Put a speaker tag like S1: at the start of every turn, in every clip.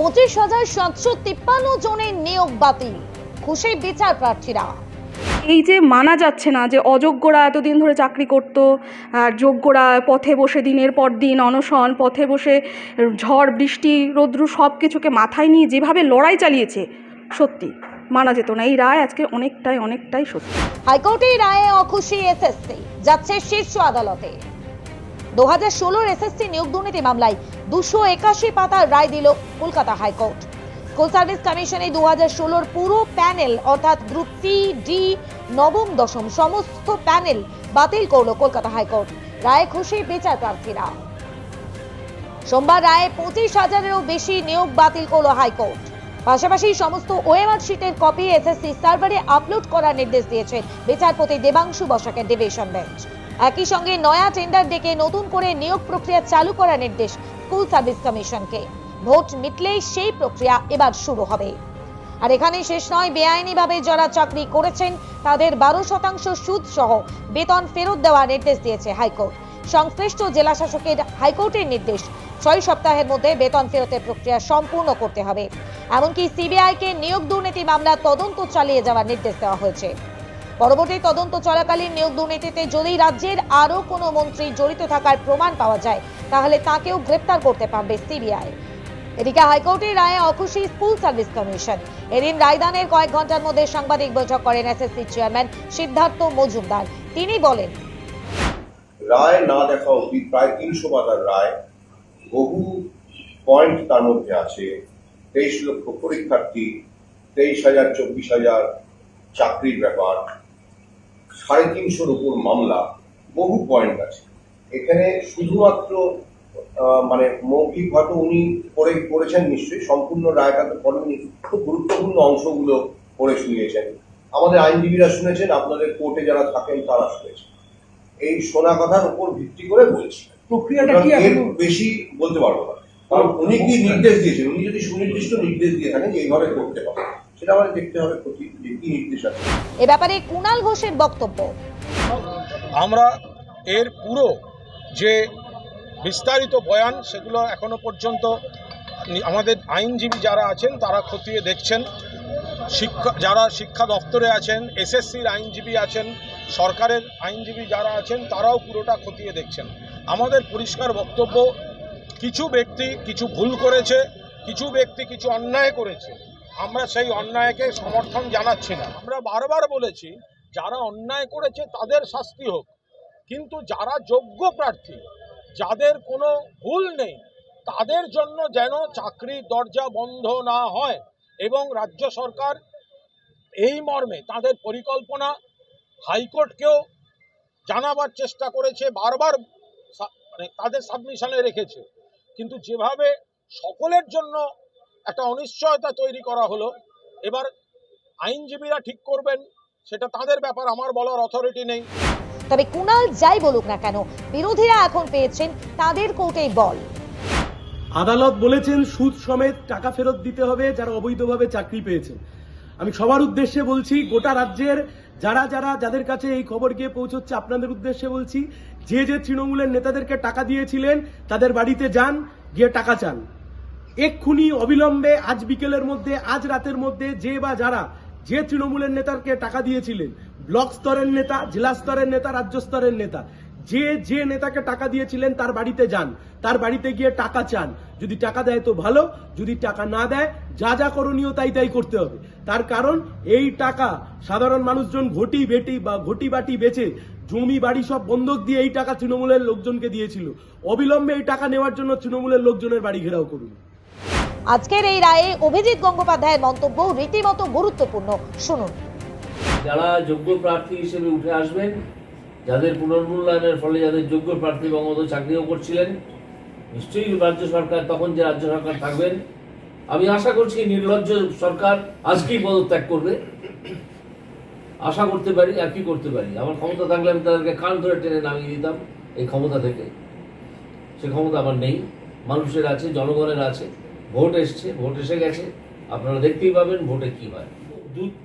S1: পঁচিশ হাজার সাতশো তিপ্পান্ন জনের নিয়োগ বাতিল। খুশি বিচার প্রার্থীরা।
S2: এই যে মানা যাচ্ছে না যে অযোগ্যরা এতদিন ধরে চাকরি করতো আর যোগ্যরা পথে বসে দিনের পর দিন অনশন পথে বসে ঝড় বৃষ্টি রৌদ্র সব কিছুকে মাথায় নিয়ে যেভাবে লড়াই চালিয়েছে সত্যি মানা যেত না। এই রায় আজকে অনেকটাই অনেকটাই সত্যি।
S1: হাইকোর্টের রায়ে অখুশি এসএসসি যাচ্ছে শীর্ষ আদালতে। দু ষোলোর এসএসসি নিয়োগ দুর্নীতি মামলায় দুশো একাশি পাতার রায় দিল কলকাতা হাইকোর্ট। স্কুল সার্ভিস কমিশনে দু হাজার ষোলোর পুরো প্যানেল, অর্থাৎ গ্রুপ সি, ডি, নবম, দশম, সমস্ত প্যানেল বাতিল করল কলকাতা হাইকোর্ট। রায়ে খুশি বিচার প্রার্থীরা। সোমবার রায়ে পঁচিশ হাজারেরও বেশি নিয়োগ বাতিল করল হাইকোর্ট। পাশাপাশি সমস্ত ওএমআর শিটের কপি এসএসসি সার্ভারে আপলোড করার নির্দেশ দিয়েছে বিচারপতি দেবাংশু বসাকের ডিভিশন বেঞ্চ। একই সঙ্গে নয়া টেন্ডার ডেকে নতুন করে নিয়োগ প্রক্রিয়া চালু করার নির্দেশ স্কুল সার্ভিস কমিশনকে। ভোট মিটলেই সেই প্রক্রিয়া এবার শুরু হবে। আর এখানে শেষ নয়, বেআইনিভাবে যারা চাকরি করেছেন, তাদের বারো শতাংশ সুদ সহ বেতন ফেরত দেওয়ার নির্দেশ দিয়েছে হাইকোর্ট। সংশ্লিষ্ট জেলা শাসকের হাইকোর্টের নির্দেশ, ছয় সপ্তাহের মধ্যে বেতন ফেরতের প্রক্রিয়া সম্পূর্ণ করতে হবে। এমনকি সিবিআইকে নিয়োগ দুর্নীতি মামলা তদন্ত চালিয়ে যাওয়ার নির্দেশ দেওয়া হয়েছে। পরবর্তী তদন্ত চলাকালীন নিয়োগ দুর্নীতিতে যদি রাজ্যের আরও কোনো মন্ত্রী জড়িত থাকার প্রমাণ পাওয়া যায়, তাহলে তাকেও গ্রেপ্তার করতে পারবে সিবিআই। এদিকে হাইকোর্টের রায়ে অখুশি স্কুল সার্ভিস কমিশন। এদিন রায়দানের কয়েক ঘণ্টার মধ্যে সাংবাদিক বৈঠক করেন এসএসসি চেয়ারম্যান সিদ্ধার্থ মজুমদার। তিনি বলেন,
S3: রায় না দেখা অবধি প্রায় তিনশো পাতার রায়, বহু পয়েন্ট তার মধ্যে আছে। তেইশ লক্ষ পরীক্ষার্থী, তেইশ হাজার, চব্বিশ হাজার চাকরির ব্যাপার। সাড়ে তিনশোর উপর মামলা বহু পয়েন্ট আছে। এখানে শুধুমাত্র মানে মৌখিক হয়তো উনি পড়ে পড়েছেন নিশ্চয়ই সম্পূর্ণ রায়টা তো খুব গুরুত্বপূর্ণ অংশগুলো পড়ে শুনিয়েছেন। আমাদের আইনজীবীরা শুনেছেন আপনাদের কোর্টে যারা থাকেন তারা শুনেছেন। এই শোনা কথার উপর ভিত্তি করে বলছি।
S4: প্রক্রিয়াটা কি
S3: বেশি বলতে পারব না। কারণ উনি কি নির্দেশ দিয়েছেন? উনি যদি সুনির্দিষ্ট নির্দেশ দিয়ে থাকেন এইভাবে করতে হবে। সেটা আমাদের দেখতে হবে প্রতি- যে কি নির্দেশ আছে
S1: এ ব্যাপারে কুণাল ঘোষের বক্তব্য।
S5: আমরা এর পুরো যে বিস্তারিত বয়ান সেগুলো এখনও পর্যন্ত আমাদের আইনজীবী যারা আছেন তারা খতিয়ে দেখছেন। শিক্ষা যারা শিক্ষা দপ্তরে আছেন এসএসসির আইনজীবী আছেন সরকারের আইনজীবী যারা আছেন তারাও পুরোটা খতিয়ে দেখছেন। আমাদের পরিষ্কার বক্তব্য কিছু ব্যক্তি কিছু ভুল করেছে কিছু ব্যক্তি কিছু অন্যায় করেছে আমরা সেই অন্যায়কে সমর্থন জানাচ্ছি না। আমরা বারবার বলেছি, যারা অন্যায় করেছে তাদের শাস্তি হোক। কিন্তু যারা যোগ্য প্রার্থী, যাদের কোনো ভুল নেই, তাদের জন্য যেন চাকরির দরজা বন্ধ না হয় এবং রাজ্য সরকার এই মর্মে তাদের পরিকল্পনা হাইকোর্টকেও জানাবার চেষ্টা করেছে, বারবার মানে তাদের সাবমিশনে রেখেছে। কিন্তু যেভাবে সকলের জন্য একটা অনিশ্চয়তা তৈরি করা হলো। এবার আইনজীবীরা ঠিক করবেন সেটা তাদের ব্যাপার আমার বলার অথরিটি নেই।
S1: তবে কুনাল যাই বলুক না কেন বিরোধীরা এখন পেয়েছেন তাদের কোর্টেই বল।
S4: আদালত বলেছেন সুদ সমেত টাকা ফেরত দিতে হবে যারা অবৈধভাবে চাকরি পেয়েছেন আমি সবার উদ্দেশ্যে বলছি গোটা রাজ্যের যারা যারা যাদের কাছে এই খবর গিয়ে পৌঁছচ্ছে আপনাদের উদ্দেশ্যে বলছি যে যে তৃণমূলের নেতাদেরকে টাকা দিয়েছিলেন তাদের বাড়িতে যান গিয়ে টাকা চান। এক্ষুনি অবিলম্বে আজ বিকেলের মধ্যে, আজ রাতের মধ্যে যে বা যারা যে তৃণমূলের নেতাকে টাকা দিয়েছিলেন, ব্লক স্তরের নেতা, জেলা স্তরের নেতা, রাজ্য স্তরের নেতা, যে যে নেতাকে টাকা দিয়েছিলেন তার বাড়িতে যান, তার বাড়িতে গিয়ে টাকা চান। যদি টাকা দেয় তো ভালো, যদি টাকা না দেয়, যা যা করণীয় তাই তাই করতে হবে। তার কারণ, এই টাকা সাধারণ মানুষজন ঘটি বেটি বা ঘটি বাটি বেচে জমি, বাড়ি সব বন্ধক দিয়ে এই টাকা তৃণমূলের লোকজনকে দিয়েছিল। অবিলম্বে এই টাকা নেওয়ার জন্য তৃণমূলের লোকজনের বাড়ি ঘেরাও করুন।
S1: আজকের এই রায়ে অভিজিৎ গঙ্গোপাধ্যায়ের মন্তব্য রীতিমতো গুরুত্বপূর্ণ। শুনুন।
S6: যারা যোগ্য প্রার্থী হিসেবে উঠে আসবেন, যাদের পুনর্মূল্যায়নের ফলে যাদের যোগ্য প্রার্থী বঙ্গবন্ধু চাকরিও করছিলেন, নিশ্চয়ই রাজ্য সরকার, তখন যে রাজ্য সরকার থাকবেন, আমি আশা করছি নির্লজ্জ সরকার আজকেই পদত্যাগ করবে। আশা করতে পারি, আর কি করতে পারি? আমার ক্ষমতা থাকলে আমি তাদেরকে কান ধরে টেনে নামিয়ে দিতাম এই ক্ষমতা থেকে। সে ক্ষমতা আমার নেই। মানুষের আছে, জনগণের আছে। ভোট এসছে, ভোট এসে গেছে। আপনারা দেখতেই পাবেন ভোটে কি হয়।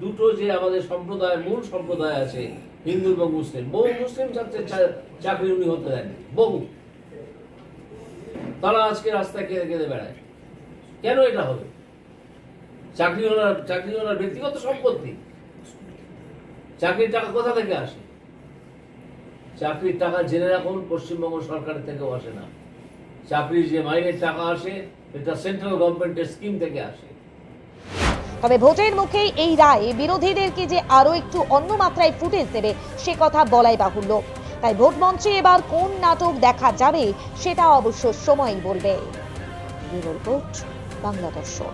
S6: দুটো যে আমাদের সম্প্রদায় মূল সম্প্রদায় আছে, হিন্দু এবং মুসলিম, বহু মুসলিম ছাত্রের চাকরি উনি হতে দেন বহু। তারা আজকে রাস্তায় কেঁদে কেঁদে বেড়ায়। কেন এটা হবে? চাকরি ওনার চাকরি ওনার ব্যক্তিগত সম্পত্তি। চাকরির টাকা কোথা থেকে আসে? চাকরির টাকা জেনে রাখুন, পশ্চিমবঙ্গ সরকারের থেকেও আসে না। চাকরির যে মাইনের টাকা আসে, এটা সেন্ট্রাল গভর্নমেন্টের স্কিম থেকে আসে।
S1: তবে ভোটের মুখেই এই রায় বিরোধীদেরকে যে আরও একটু অন্য মাত্রায় ফুটেজ দেবে, সে কথা বলাই বাহুল্য। তাই ভোট মঞ্চে এবার কোন নাটক দেখা যাবে, সেটা অবশ্য সময়ই বলবে। রিপোর্ট, বাংলা দর্শন।